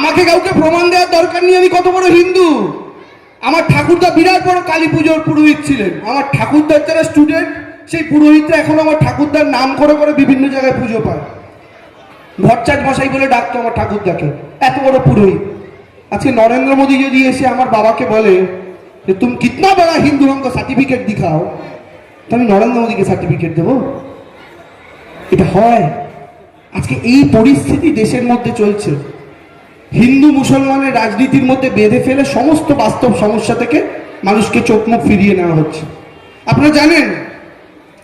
আমাকে কাউকে প্রমাণ দেওয়ার দরকার নেই, আমি কত বড় হিন্দু। আমার ঠাকুরদা বিরাট বড় কালী পুজোর পুরোহিত ছিলেন। আমার ঠাকুরদার যারা স্টুডেন্ট সেই পুরোহিতরা এখন আমার ঠাকুরদার নাম করে করে বিভিন্ন জায়গায় পুজো পায়। ভট্টাচ মশাই বলে ডাকতো আমার ঠাকুরদাকে, এত বড় পুরোহিত। আজকে নরেন্দ্র মোদী যদি এসে আমার বাবাকে বলে যে, তুমি কিতনা বড় হিন্দু হমকো সার্টিফিকেট দিখাও, তো আমি নরেন্দ্র মোদীকে সার্টিফিকেট দেবো। এটা হয়। আজকে এই পরিস্থিতি দেশের মধ্যে চলছে। হিন্দু মুসলমানের রাজনীতির মধ্যে বেঁধে ফেলে সমস্ত বাস্তব সমস্যা থেকে মানুষকে চোখ মুখ ফিরিয়ে নেওয়া হচ্ছে। আপনারা জানেন,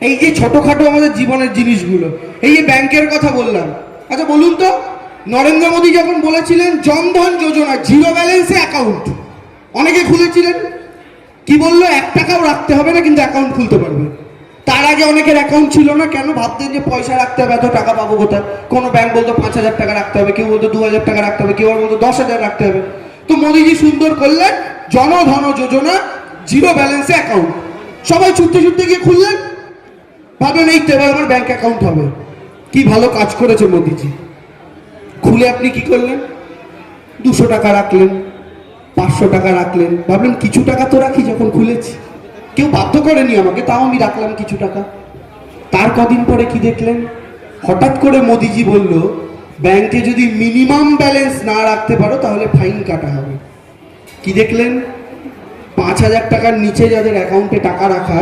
এই যে ছোটখাটো আমাদের জীবনের জিনিসগুলো, এই যে ব্যাংকের কথা বললাম। আচ্ছা বলুন তো, নরেন্দ্র মোদী যখন বলেছিলেন, জনধন যোজনা, জিরো ব্যালেন্সে অ্যাকাউন্ট, অনেকে খুলেছিলেন। কি বলল? এক টাকাও রাখতে হবে না, কিন্তু অ্যাকাউন্ট খুলতে পারবে। তার আগে অনেকের অ্যাকাউন্ট ছিল না, কেন ভাবতেন যে পয়সা রাখতে হবে, এত টাকা পাবো কোথায়? কোনো ব্যাংক বলতো পাঁচ হাজার টাকা রাখতে হবে, কেউ বলতো দু হাজার টাকা রাখতে হবে, কেউ বলতো দশ হাজার রাখতে হবে। তো মোদিজি সুন্দর করলেন, জনধন যোজনা জিরো ব্যালেন্সে অ্যাকাউন্ট সবাই ছুটতে ছুটতে গিয়ে খুললেন, ভাবলেন এই তো এবার আমার ব্যাংক অ্যাকাউন্ট হবে। কি ভালো কাজ করেছে মোদিজি। খুলে আপনি কি করলেন? দুশো টাকা রাখলেন, পাঁচশো টাকা রাখলেন, ভাবলেন কিছু টাকা তো রাখি যখন খুলেছি। কেউ বাধ্য করেনি আমাকে, তাও আমি রাখলাম কিছু টাকা। তার কদিন পরে কি দেখলেন? হঠাৎ করে মোদিজি বলল, ব্যাংকে যদি মিনিমাম ব্যালেন্স না রাখতে পারো, তাহলে ফাইন কাটা হবে। কি দেখলেন? পাঁচ হাজার টাকার নিচে যাদের অ্যাকাউন্টে টাকা রাখা,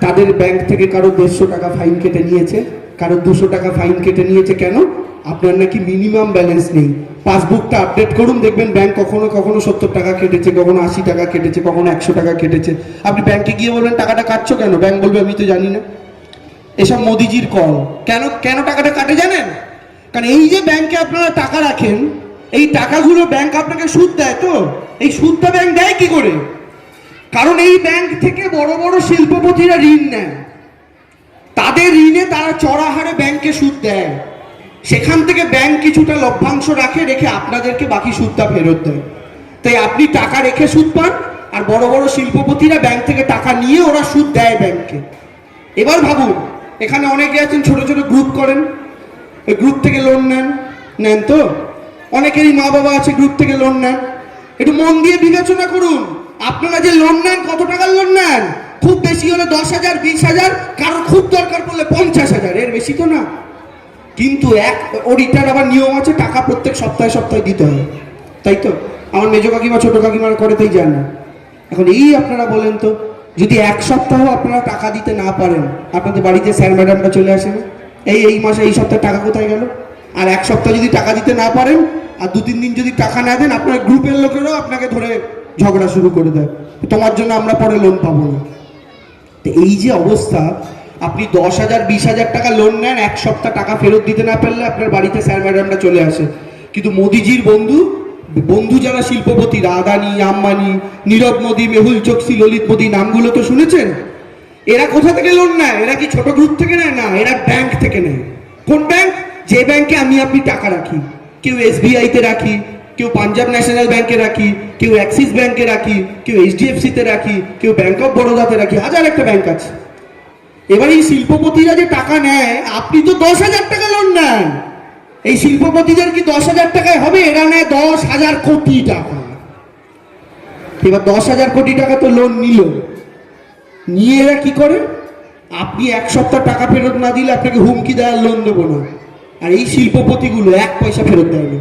তাদের ব্যাংক থেকে কারও দেড়শো টাকা ফাইন কেটে নিয়েছে। কারও দুশো টাকা ফাইন কেটে নিয়েছে কেন? আপনার নাকি মিনিমাম ব্যালেন্স নেই। পাসবুকটা আপডেট করুন, দেখবেন ব্যাংক কখনো কখনো সত্তর টাকা কেটেছে, কখনো আশি টাকা কেটেছে, কখনো একশো টাকা কেটেছে। আপনি ব্যাংকে গিয়ে বলবেন, টাকাটা কাটছো কেন? ব্যাংক বলবে, আমি তো জানি না। এসব মোদিজির কল। কেন কেন টাকাটা কাটে জানেন? কারণ এই যে ব্যাংকে আপনারা টাকা রাখেন, এই টাকাগুলো ব্যাংক আপনাকে সুদ দেয় তো। এই সুদটা ব্যাংক দেয় কি করে? কারণ এই ব্যাংক থেকে বড় বড় শিল্পপতিরা ঋণ নেয় তাদের ঋণে তারা চড়া হারে ব্যাংকে সুদ দেয়। সেখান থেকে ব্যাংক কিছুটা লভ্যাংশ রাখে, রেখে আপনাদেরকে বাকি সুদটা ফেরত দেয়। তাই আপনি টাকা রেখে সুদ পান, আর বড় বড় শিল্পপতিরা ব্যাংক থেকে টাকা নিয়ে ওরা সুদ দেয় ব্যাংকে। এবার ভাবুন, এখানে অনেকে আছেন, ছোট ছোট গ্রুপ করেন। ওই গ্রুপ থেকে লোন নেন নেন তো? অনেকেরই মা বাবা আছে গ্রুপ থেকে লোন নেন। একটু মন দিয়ে বিবেচনা করুন, আপনারা যে লোন নেন, কত টাকার লোন নেন? খুব বেশি হলে দশ হাজার, বিশ হাজার, কারোর খুব দরকার পড়লে পঞ্চাশ হাজার, এর বেশি তো না। কিন্তু এক ওডিটার আবার নিয়ম আছে, টাকা প্রত্যেক সপ্তাহে সপ্তাহে দিতে হয়। তাই তো? আমার মেজো কাকিমা, ছোট কাকিমারা করে তাই জান। এখন এই আপনারা বলেন তো, যদি এক সপ্তাহ আপনারা টাকা দিতে না পারেন, আপনাদের বাড়িতে স্যার ম্যাডামরা চলে আসেন এই এই মাসে, এই সপ্তাহে টাকা কোথায় গেল? আর এক সপ্তাহ যদি টাকা দিতে না পারেন, আর দু, তিন দিন যদি টাকা না দেন, আপনার গ্রুপের লোকেরাও আপনাকে ধরে ঝগড়া শুরু করে দেয়। তোমার জন্য আমরা পরে লোন পাবো না। এই যে অবস্থা, আপনি দশ হাজার, বিশ হাজার টাকা লোন নেন, এক সপ্তাহ টাকা ফেরত দিতে না পারলে আপনার বাড়িতে স্যার ম্যাডামরা চলে আসে। কিন্তু মোদিজির বন্ধু বন্ধু যারা শিল্পপতি আদানি আম্বানি, নীরব মোদি, মেহুল চোকসি, ললিত মোদি, নামগুলো তো শুনেছেন? এরা কোথা থেকে লোন নেয়? এরা কি ছোট গ্রুপ থেকে নেয়? না, এরা ব্যাংক থেকে নেয়। কোন ব্যাংক যে ব্যাংকে আমি আপনি টাকা রাখি, কেউ এসবিআই তে রাখি কেউ পাঞ্জাব ন্যাশনাল ব্যাংকে রাখি, কেউ অ্যাক্সিস ব্যাংকে রাখি, কেউ এইচডিএফসি তে রাখি, কেউ ব্যাংক অফ বরোদাতে রাখি, হাজার একটা ব্যাংক আছে। এবার এই শিল্পপতিরা যে টাকা নেয়, আপনি তো দশ হাজার টাকা লোন নেন। এই শিল্পপতিদের কি দশ হাজার টাকায় হবে? এরা নেয় দশ হাজার কোটি টাকা। এবার দশ হাজার কোটি টাকা তো লোন নিল। নিয়ে এরা কি করে? আপনি এক সপ্তাহ টাকা ফেরত না দিলে আপনাকে হুমকি দেওয়ার লোন দেবো না। আর এই শিল্পপতিগুলো এক পয়সা ফেরত দেয় না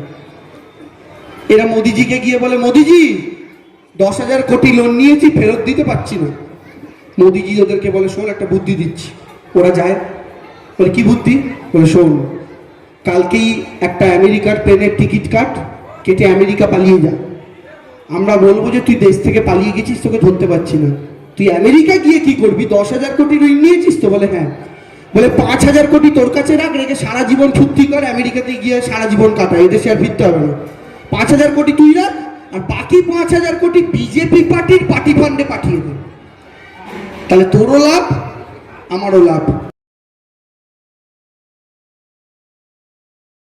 এরা মোদিজিকে গিয়ে বলে, মোদিজি, দশ হাজার কোটি লোন নিয়েছি, ফেরত দিতে পারছি না। মোদিজি ওদেরকে বলে, শোন, একটা বুদ্ধি দিচ্ছি। ওরা যায়। বলে, কি বুদ্ধি? বলে, শোন, কালকেই একটা আমেরিকার ট্রেনের টিকিট কাট, কেটে আমেরিকা পালিয়ে যা। আমরা বলব যে, তুই দেশ থেকে পালিয়ে গেছিস, তোকে ধরতে পারছি না। তুই আমেরিকা গিয়ে কি করবি? দশ হাজার কোটি ঋণ নিয়েছিস তো? বলে হ্যাঁ। বলে, পাঁচ হাজার কোটি তোর কাছে রাখ, রেখে সারা জীবন ফুর্তি কর, আমেরিকাতে গিয়ে সারা জীবন কাটা। এদেশে আর ফিরতে হবে না। পাঁচ হাজার কোটি তুই রাখ, আর বাকি পাঁচ হাজার কোটি বিজেপি পার্টির পার্টি ফান্ডে পাঠিয়ে দে। তাহলে তোরও লাভ, আমারও লাভ।